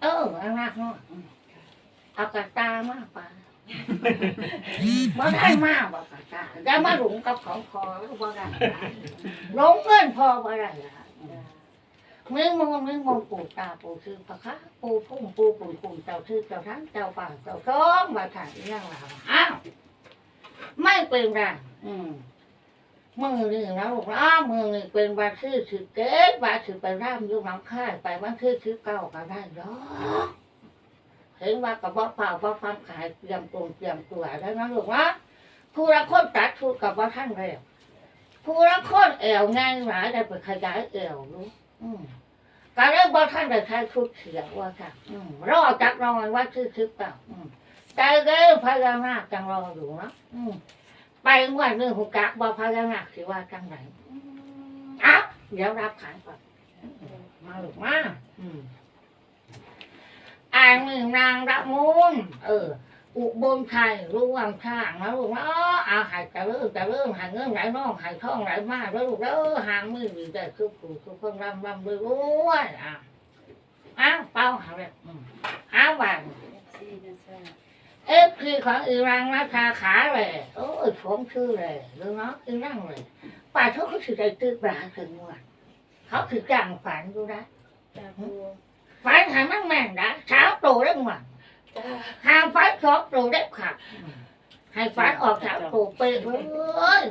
เอออันนั้นเนาะเอากระตามากไปบ่ได้มากบ่กระตาได้มาหลงกับของพอแล้วบ่ได้หลงเงินพอบ่ได้ละ มึงมองมึงมองปู่ตาปู่คือพระคะปู่พุ่งปู่ปู่ปู่เจ้าคือเจ้าทั้งเจ้าป่าเจ้าท้องมาถ่ายเรื่องราวอ้าวไม่เป็นไรอืมมือนี่นะลูกอ้ามือนี่เป็นวันที่สิบเกตวันสิบไปร่ำอยุ่งน้ำค่ายไปวันที่สิบเก้าก็ได้ดอเห็นว่ากับว่าเปล่าว่าความขายเตรียมตรงเตรียมตัวแล้วนะลูกนะผู้ละคนตัดทุกกับว่าท่านเร็วผู้ละคนแอวง่ายหลายได้ไปขยายแอวรู้อืม กาเริ่มว่าท่านได้ใช้ชุดเขียวว่าค่ะอืมรอจักรอยว่าชื่อชื่อเปล่าอืมใจเร็วพญานาคจังรออยู่เนาะอืมไปงวันหนึ่งหุกักว่าพญานาคสิว่าจังไหนอ้าเดี๋ยวรับขานก่อนมาหลูกมาอืมอ่านหนึ่งนางระมุนเออ อุบลไทยร่วงข้างนะลูกนะเอาหายจะเริ่มจะเริ่มหายเงินไหลน้องหายท้องไหลมากแล้วลูกแล้วหางมือดีแต่คือปู่คือคนรำรำรวยรวยอะอ้าวเป้าหาเลยอ้าวบานเอฟคือของอีรังราคาขาเลยโอ้ยชมชื่อเลยดูเนาะอีรังเลยป่าเขาเขาถือใจตื้อปลาถึงวันเขาถือจังฝันดูนะฝันหามันแม่นนะเช้าโตได้หมดจ้า ห้ามฝันสองโตได้ขับให้ฝันออกเช้าโตไปเลย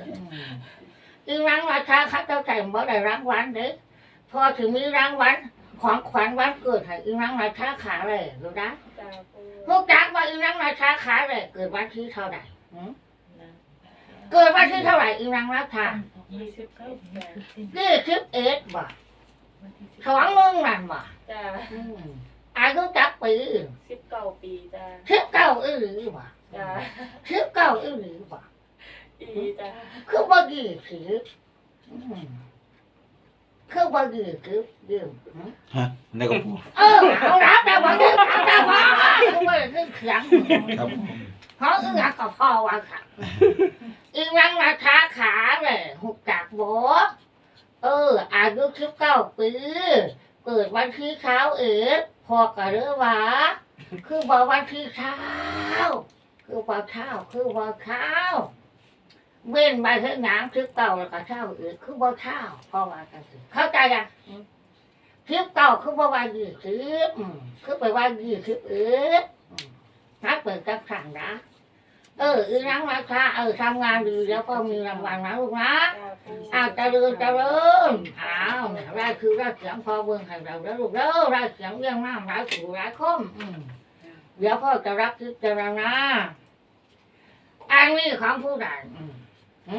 อีรังราคาเขาเจ้าใจบ่ได้รางวัลเด้พอถึงมีรางวัลของขวัญวันเกิดให้อีรังราคาขาเลยดูนะจ้าปูพวกจักว่าอีรังราคาขาเลยเกิดวันที่เท่าไหร่หืมนะเกิดวันที่เท่าไหร่อีรังราคายี่สิบเก้าจ้ายี่สิบเอ็ดบ่สองมึงนั่นบ่จ้า อืมอายุจักปีสิบเก้าปีจ้าสิบเก้าอีหรือบ่จ้าสิบเก้าอีหรือบ่อีจ้าคือบ่ยี่สิบอืมคือบ่ยี่สิบเดือนหืมฮะนี่ก็ปูเออเอารับแต่บ่ยี่เอาแต่บ่คือบ่ได้เสียงครับผมเพราะอึ้งอักกับพ่อว่าค่ะอีรังราคาขาเลยหุกจักบ่เอออายุสิบเก้าปีเกิดวันที่เช้าเอ็ด พอกันหรือวะคือว่าวันที่เช้า คือว่าเช้า คือว่าเช้าเว้นไปเท่หนังสิบเก่าแล้วก็เช้าอื่นคือว่าเช้าเพราะว่ากันสิเข้าใจยังสิบเก่าคือบอกว่ายี่สิบอืมคือไปว่ายี่สิบเอ็ดอืมนักเปิดกับขังนะ เอออีนังราคาเออทำงานดีแล้วก็มีรางวัลนะลูกนะจ้าปูอ้าวเจริญเจริญอ้าวเนี่ยได้คือได้เสียงพอเบิ่งให้เราแล้วลูกเด้อได้เสียงเรื่องน้ำหลายสู่หลายคมอืมเดี๋ยวพ่อจะรับพิจารณาอันนี้ของผู้ใดอืมหึ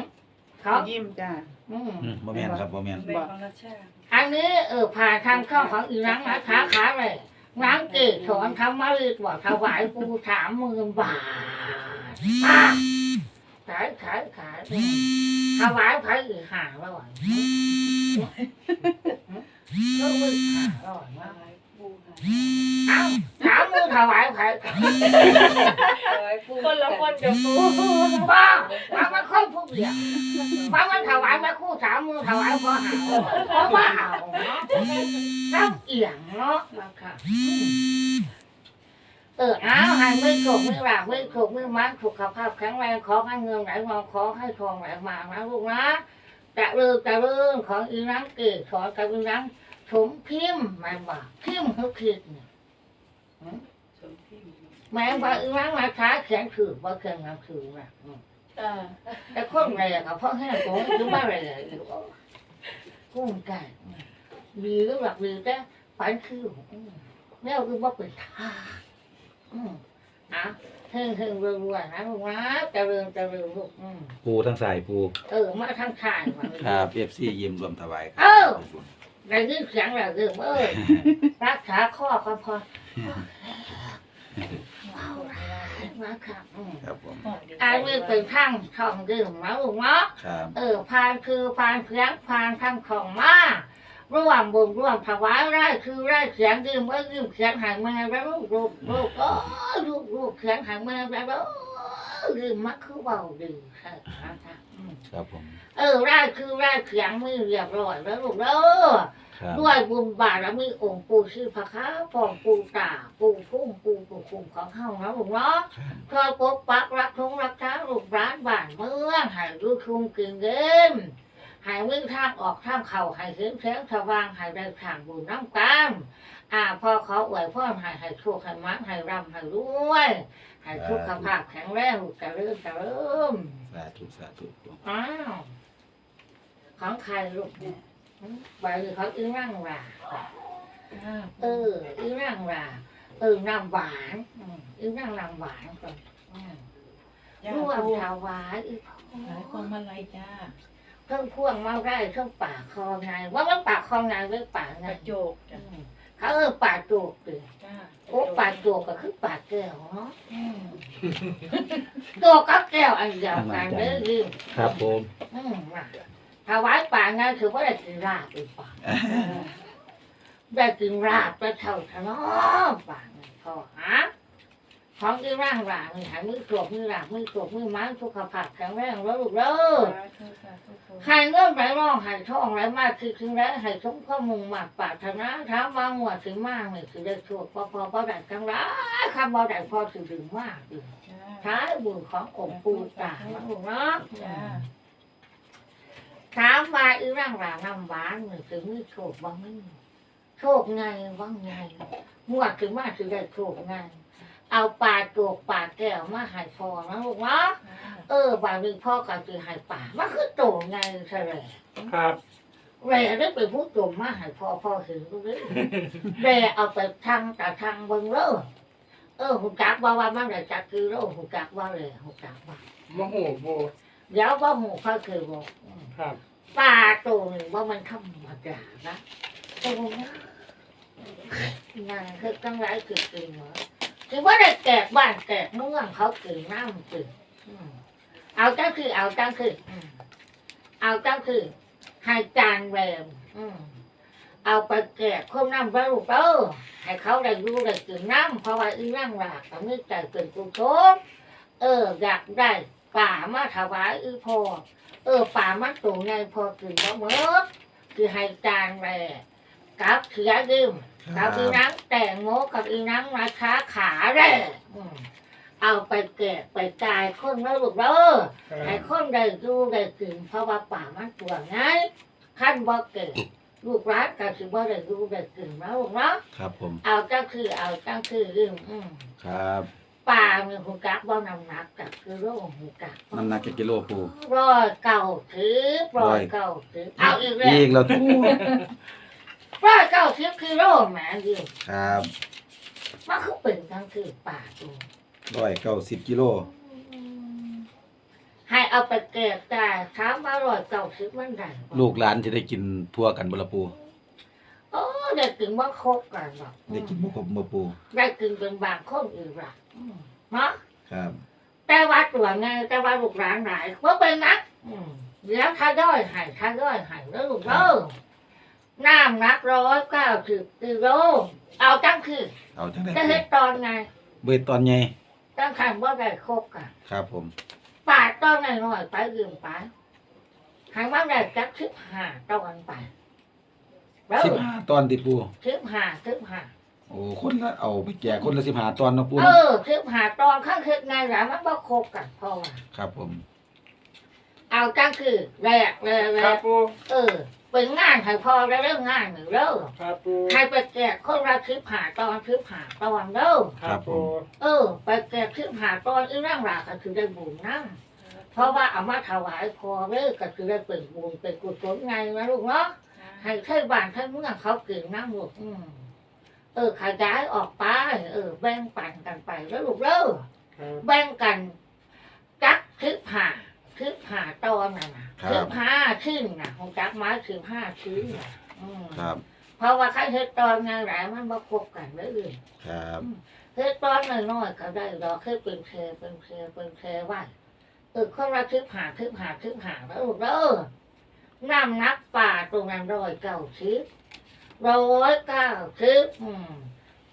เขายิ้มจ้าอืมอืมบ่แม่นครับบ่แม่นแบ่งของราชาอันนี้เออผ่านทางเข้าของอีนังนะขาขาเลยนางเกศสอนทำมารีกว่าถวายปูสามหมื่นบาทอะ ขายขายขายอืมถวายไผ่อีหาแล้วอะก็มือหาแล้วอะถายปูค่ะเอ้าสามมือถวายไผ่ถวายคนละคนกับปูป้าป้ามันค่อยพูดเดียวป้ามันถวายม่คู่สามมือถวายพอหาเพราะว่าเอาเนาะต้องเอียงเนาะมาค่ะ เอออ้าวให้ไม่โกไม่หลากไม่โกไม่มันสุขภาพแข็งแรงขอให้เงินไหลมาขอให้ทองไหลมานะลูกนะจะเริ่มจะเริ่มของอีนังเกศสอนกับอีนังสมพิมพ์หมายว่าพิมพ์เขาคิดเนี่ยสมพิมพ์หมายว่าอีนังมาช้าเขียนถือว่าเขียนหนังสือนะอืมจ้าแต่คนแรงกับพ่อแห้งโกงคือบ้าแรงอยู่กุ้งไก่ดีก็แบบดีแต่ฝันคืออืมแล้วคือว่าเป็นท่า อืมอะเฮงเฮงรวยๆนะลูกนะเจริญเจริญลูกอืมปูทั้งสายปู เออมาทางชายมาครับ FC ยิ้มรวมถวายครัเอ้าได้ยินเสียงแล้วเดิมเอ้ยรักษาข้อก็พอเอาละมาค่ะอืมครับผมอันนี้เป็นข้างช่องดื่มนะลูกเนาะ ครับเออพานคือพานเสียงพานทางของมา ร่วมบุญร่วมถวายไร่คือไร่เสียงดื่มเอ้ยืมเสียงหายมาแล้วลูกลูกลูกเอ้ยลูกลูลูกเขียนใหายมาแล้วเด้อลืมมักคือเบาดื้อค่ะครับผมเออไร่คือไร่เขียงไมือเรียบร้อยแล้วลูกเด้อด้วยบุญบารมีองค์ปู่ชื่อพระค้าพองปู่ตาปู่พุ่มปู่ปู่คุ้มของเฮานะลูกเนาะคอยปกปักรักทงรักษาลูกร้านบ้านเมืองให้รู้คุมกึ่งเงิน ให้มือทางออกทางเข่าให้เห็นแสงสว่างให้ได้ทางบุญน้ำกามอ่าพอเขาอวยพ่อให้ให้โชคให้มันให้ร่ำให้รวยให้สุขภาพแข็งแรงลูกจะเริ่มจะเริ่มสาธุสาธุปูอ้าวของใครลูกใบเขาอีร่างราเอออีร่างราเออน้ำหวานอืมอีร่างน้ำหวานก่อนอืมจ้าร่วมปูถาวายอีพ่หลายคอนมาลัยจ้า เครื่องพ่วงมาได้เครื่องปากคอไงว่าว่าปากคอไงหรือปากกไงระโจกจ้าอืมเขาเออปากโจกดิจ้าโอ้ปากโจกก็คือปากแก้วเนาะอืมโจกกับแก้วอันเดียวกันเด้อลืมครับผม อืมน่ะถวายป่าไงคือว่าได้กินราบอีกป่าได้กินราบไปเท่าทะเนาะป่าไงพอฮะ ของที่ร่างร่างนี่หายมือกรวบมือราบมือกรวบมือไม้สุขภาพแข็งแรงแล้วลูกเด้อสาธุสาธุปูใหายเงินไหลร่องใหายทองไหลมากคือคือแล้วใหายสมข้อมุงมากปรารถนาถามว่าหัวถึงมากนี่คือได้ชั่วพอพอพอได้ทั้งร้ายคำบ่ได้พอถึงถึงมากเลยจ้าท้ายบุญขององค์ปู่ตานะลูกเนาะจ้าถามว่าอีร่างรางน้ำหวานนี่ถึงมีโชคบ้างไหมโชคไงบ้างไงมวดถึงมาถึงได้โชคไง เอาปลาโจกปลาแก้วมาใหายพอนะลูกเนาะเออบางทีพ่อก็จะใหายป่ามันคือโตไงใช่ไหมครับแร่ได้ไปพูดจมมาใหายพอพอถึงตรงนี้แร่เอาไปทางแต่ทางเบิ่งเด้อเออหุจักว่าว่ามันได้จักคือเด้อหุจักว่าเลยหุจักว่า มะโหโบเดี๋ยวว่าหูเขาเคยบอกอืมครับปลาตัวหนึ่งว่ามันธรรมดานะตัวนี้นางคือตั้งหลายคือกินเหรอ คือว่าได้แกกบ้านแกกเมืองเขากินน้ำกินเอาจังคือ เอาจังคือเอาจังคือให้จานแรมเอาไปแกกคนน้ำรูปเออให้เขาได้รู้ได้กินน้ำเพราะว่าอีนั่งหลากแต่ไม่ใจเป็นกุศลเอออยากได้ป่ามาถวายอีพอเออป่ามันตูไงพอกินแล้วเมื่อคือให้จานแร กับเขียดื่มกับอีนังแต่งโมกับอีนังราคาขาแร่อืมเอาไปแกะไปจ่ายคนแล้วลูกเด้อครัให้บคนได้ดูได้กินเพราะว่าป่ามันตัวไงขั้นบ่เกิดลูกร้านก็คือบ่ได้ดูได้กินแล้วลูกเนาะครับผมเอาจังคือเอาจังคือลืมอืมครับป่ามีหูกักบ่นำหนักกับคือโรคหูกักน้ำหนักกี่กิโลปูร้อยเก่าถือร้อยเก่าถือเอาอีกแล้วอีกแล้วปูร้ อยเก่าถือคือโรคแหมยืมครับมันคือเป็นทั้งคือป่าตัวร้อยเก้าสิบกิโลให้เอาไปเก็บแต่ถามว่าร้อยเก่าถือมันได้บ่ลูกหลานจะได้กินทั่วกันบ่ละปูโอ้ได้กินว่าครบกันหรอกได้กินบ่ครบบ่ปูได้กินเป็นบางคนอีกละอืมเนาะ ครับ แต่ว่าตัวไงแต่ว่าลูกหลานหลายว่าเป็นนักอืมเดี๋ยวถ้าย่อยใหายถ้าย่อยใหายแล้วลูกเด้อ น้ำหนักร้อยเก้าสิบกิโลเอาจังคือเอาจังได๋จะเฮ็ดตอนไงเบิดตอนใหญ่ตั้งคันว่าได้ครบกันครับผมปาดตอนหน่อยๆไปยืมไปหางว่าได้จักสิบห้าตอนไปแล้ว15ตอนติปูสิบห้าสิบห้าโอ้คนละเอาไปแจกคนละ15ตอนเนาะปูเออสิบห้าตอนข้างคือไงหลายมันบ่ครบกันเพราะว่าครับผมเอาจังคือแรกเลยแรครับกปูเออ เป็นงานให้พอแล้วเรื่องงานหนึ่งเด้อครับปูให้ไปแจกคนละสิบห้าตอนสิบห้าตอนเด้อครับปูเออ ไปแจกสิบห้าตอนอีร่างหลากก็คือได้บุญนั่งเพราะว่าเอามาถวายพอเลยก็คือได้เป็นบุญเป็นกุศลไงนะลูกเนาะให้ใช่บ้านใช่เมืองเขาเก่งนั่งลูกอืมเออขยายออกไปเออ แบ่งปันกันไปแล้วลูกเด้อครับแบ่งกันจักทิพหา ทิพหาตอนน่ะนะทิพห้าชิ้นน่ะของจักไม้ทิพห้าชิ้นน่ะอืมครับ เพราะว่าใครเฮ็ดตอนงานหลายมันมาคบกันเลยครับ เฮ็ดตอนน้อยๆก็ได้ดอกเคยเป็นแชร์เป็นแชร์เป็นแชร์ไว้เออคนละทิพหาทิพหาทิพหาแล้วลูกเด้อน้ำนักป่าตรงนั้นร้อยเก้าชิบร้อยเก้าชิบอืม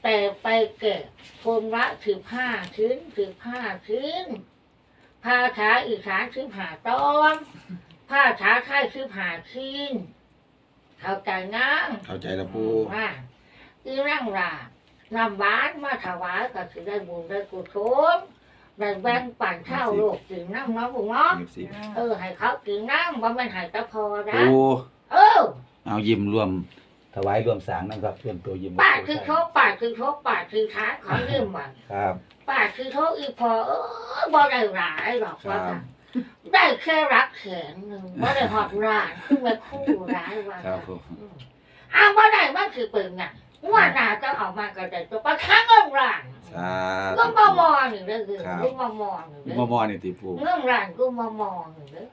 แต่ไปเก็บคนละสิบห้าชิ้นสิบห้าชิ้น ภาษาอีสานสิบห้าตอนภาษาไทยสิบห้าชิ้นเข้าใจงามเข้าใจแล้วปูว่าอีร่างรานำบ้านมาถวายก็สิได้บุญได้กุศลได้แบ่งปันเช่าโลกกินน้ำเน้องบุญเนาะเอฟซีเออให้เขากินน้ำว่ามันให้แตะพอนะปูเออเอายิ้มรวม ถวายรวมสางนะครับเพื่อนตัวยิ้มป้าคือโชคป้าคือโชคป้าคือท้าของเรื่องมันครับป้าคือโชคอีพอเออบ่ได้หลายหรอกว่าครับได้แค่รักแขนหนึ่งบ่ได้หอดร้านขึ้นมาคู่ร้ายว่าครับผมอืมอ้าวบ่ได้มันคือปืนไงว่าหนาจะเออกมาก็ได้ตัวประคังเงินร้านสาก็ธุมามองหนึ่งเด้อคือครับกูมามองหนึ่งเด้มออมอนี่ติปูเงินร้านกูมามองหนึ่งเด้อ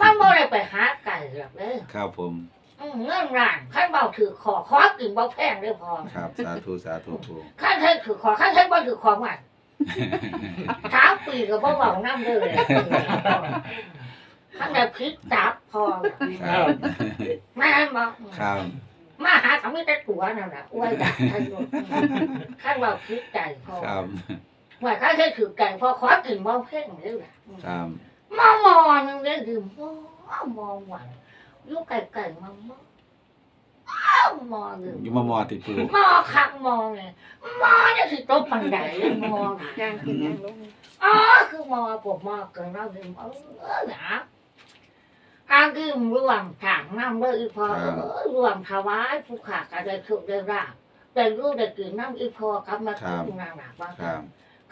มันบ่ได้ไปหาไก่หรอกเด้อครับผมอืม เงินร้านขั้นเบาถือขอขอกินบ่แพงได้อพอครับ สาธุสาธุปูขั้นใช้ถือขอขั้นใช้บ่ถือของอะสามปีก็บ่เบาน้ำเลยขั้นได้พริกจับพอครับแม่นบ่ครับมาหาเขาไม่ได้ตัวนั่นแหละอวยดักท่านอยู่ขั้นเบาพริกไก่พอครับว่าขั้นใช้ถือไก่พอขอกินบ่แพงเลยล่ะครับมอมอนึงเลยคือมอมอหวาน ลูกไก่ไก่มามอมอหนึ่งอยู่มอมอติปูมอคักมอไงมอเนี่ยคือโต๊ะปังใดเลยมอย่างกินย่างลงอ๋อคือมอผมมอเกินเราคือเออหนาอาคือรวมถางน้ำเบอร์อีพอเออรวมถวายผู้ขาก็ได้ถูกได้ราบแต่รู้ได้กินน้ำอีพอกลับมาคืนนางหนักว่าครับ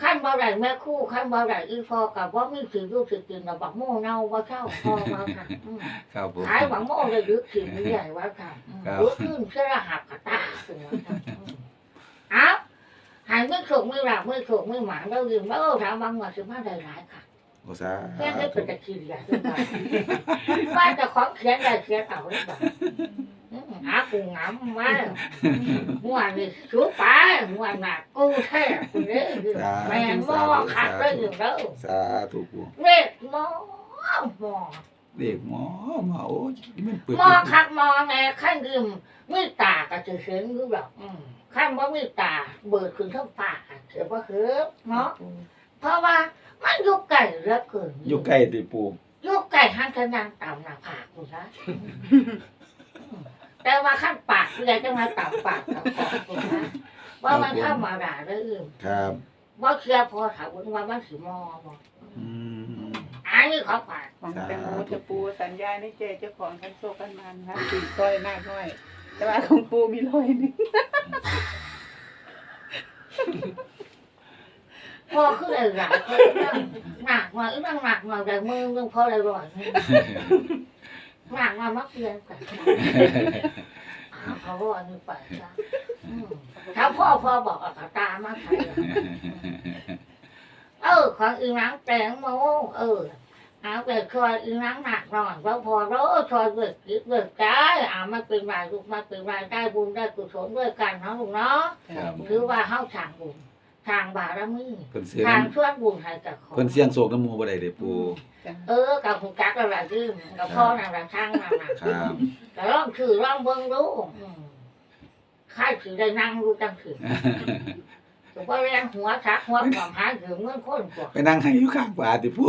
ขั้นบ่ได้แม่คู่ขั้นบ่ได้อีพอกับว่ามีสิรู้สึกกินกับบักโม่เน่าว่าเช่าพอมาค่ะอืมครับผมขายบักโม่เลยยึดขินใหญ่ว่าค่ะอืมครับรู้ขึ้นเชื่อรหับกระตาถึงว่าค่ะอืมเอ้าหายไม่ถูกไม่หลับไม่ถูกไม่หมานเราลืมแล้วถามบางวันสิมาได้หลายค่ะโอ้สาแค่ให้ธุเป็นตะคีใหญ่ขึ้นมาว่าจะของเขียนได้เขียนเอาได้บ่อืม หากูงามมาหัวนี่ชูไปหัวหนักกูแท้กูเด้อแม่นหม้อขัดเลยอยู่แล้วสาธุปูเล็กหมอหมอเด็กหมอมาโอ้ยมันเปิดหมอคักหมอแม่ขั้นยืมมือตาก็จะเห็นอยู่ดอกอืมขั้นว่ามือตาเบิดขึ้นทั้งปากเถือว่าเฮือบเนาะเพราะว่ามันอยู่ไก่เหลือเกินอยู่ใกล้ติปูอยู่ไก่ห้างขนางต่ำหน้าผากคุณนะ แต่ว่าขั้นปากเรือจะมาต่ำปากกับคอคุณนะว่ามันเข้ามาด่าเรื่องครับว่าเชื่อพอถามว่ามันสีมอบ่อืมอันนี้เขาปากของแตงโมจะปูสัญญาในเจเจ้าของกันโซกันมันค่ะตีซอยมากน้อย แต่ว่าของปูมีรอยหนึงพอขึ้นเลยหลายคนหนักมาอีนั่งหนักมาแต่มือมึงพอเลยร่อย หนักมามักเรียนกันเขาบอกนี่ไปซะอืมถ้าพ่อพ่อบอกเอาตามาใส่เออของอีนังแตงโมเออเอาไปคอยอีนังหนักหน่อยเพราะพอรู้คอยเบิกจิตเบิกใจอ่ามาเป็นรายลูกมาเป็นรายได้บุญได้กุศลด้วยกันเนาะลูกเนาะครับ ถือว่าเฮาทางบุญ ทางบารมีเพิ่นเสียงทางช่วยบุญให้กับคนเพิ่นเสียงโศกน้ำหมูบ่ได้เด้ปูจ้ะเออกับหูจักกับอะไรยืมกับพ่อนั่นแหละช่างนั่นแหละครับแต่ลองคือลองเบิ่งดูอืมใครถือได้นั่งดูจังถือถือว่าแรงหัวชักหัวความหาถือเมื่อคนกว่าไปนั่งให้อยู่ข้างฝาติปู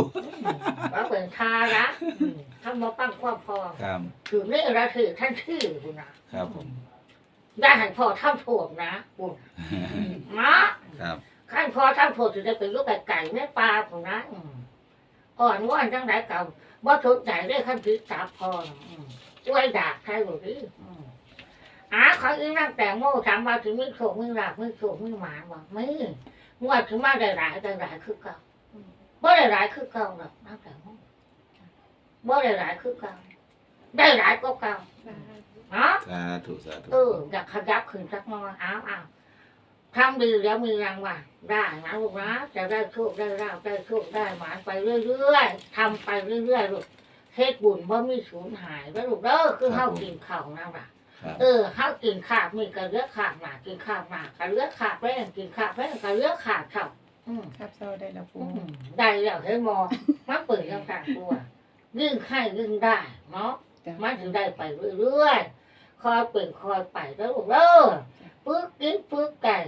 ว่าเป็นทาระอืมทำมาปั้งความพอครับถือนี่ละถือท่านชื่อคุณนะครับผมได้ให้พ่อทำโทษนะคุณนะ ครับ ขั้นพ่อทำโทษถือได้เป็นลูกไก่ไก่แม่ปลาคุณนะอืมอ่อนว่านจังไรเก่าบ่สนใจได้ขั้นถือจับพ่อน่ะอืมช่วยดากใครหรืออืมอาเขาอีนั่งแต่งโม่ถามว่าถึงมือโขกมือหลักมือโขกมือหมาบอกไม่งวดถึงมาได้หลายได้หลายคือเก่าอืมบ่ได้หลายคือเก่าหรอกนั่งแต่งโม่บ่ได้หลายคือเก่าได้หลายก็เก่าเนาะสาธุสาธุเอออยากขยับขึ้นสักหน่อยอ้าวอ้าว ทำดีแล้วมีรางวัลได้นะลูกนะจะได้โชคได้ราบได้โชคได้หมานไปเรื่อยๆทำไปเรื่อยๆลูกเฮ็ดบุญว่ามีสูญหายแล้วลูกเด้อคือเฮากินข้าวนั่นล่ะเออเฮากินขาบมีกระเลือกขาบหนากินขาบหนากระเลือกขาบแป้งกินขาบแป้งกระเลือกขาบข้าวอืมครับเศร้าได้แล้วปูได้แล้วเฮ้ยมอมาเปิดแล้วกันตัวยิ่งให้ยิ่งได้เนาะมันถึงได้ไปเรื่อยๆคอยเปลี่ยนคอยไปแล้วลูกเด้อ ปึ๊กกินปึ๊กไก่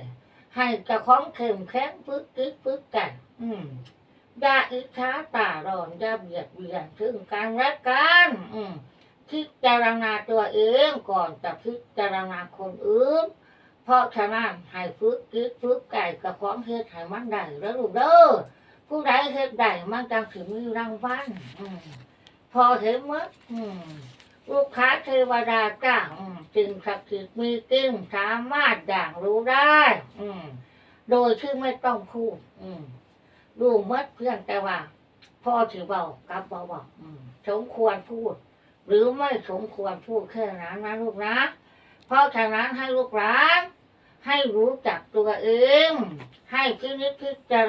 ให้เจะของเข็มแข็งปึ๊กกึกปึ๊กไกันอืมยาอิจฉาตาร้อนยาเบียดเบียนถึงกันและกันอืมพิจารณาตัวเองก่อนจะพิจารณาคนอื่น เพราะฉะนั้นให้ฝึกกึกฝึกไก่กับของเฮ็ดให้มันได้แล้วลูกเด้อผู้ใดเฮ็ดได้มันจังสิมีรางวัลอืมพอเห็นมั้ยอืม ลูกค้าเทวดาจ้าอืมจึงศักดิ์สิทธิ์มีจริงสามารถอย่างรู้ได้ อืม โดยที่ไม่ต้องพูดอืมดูเมื่อเพื่อนแต่ว่า พ่อถือเบากับเบาบอกสมควรพูด หรือไม่สมควรพูดแค่นั้นนะลูกนะเพราะฉะนั้นให้ลูกหลานให้รู้จักตัวเอง ให้พินิจพิจาร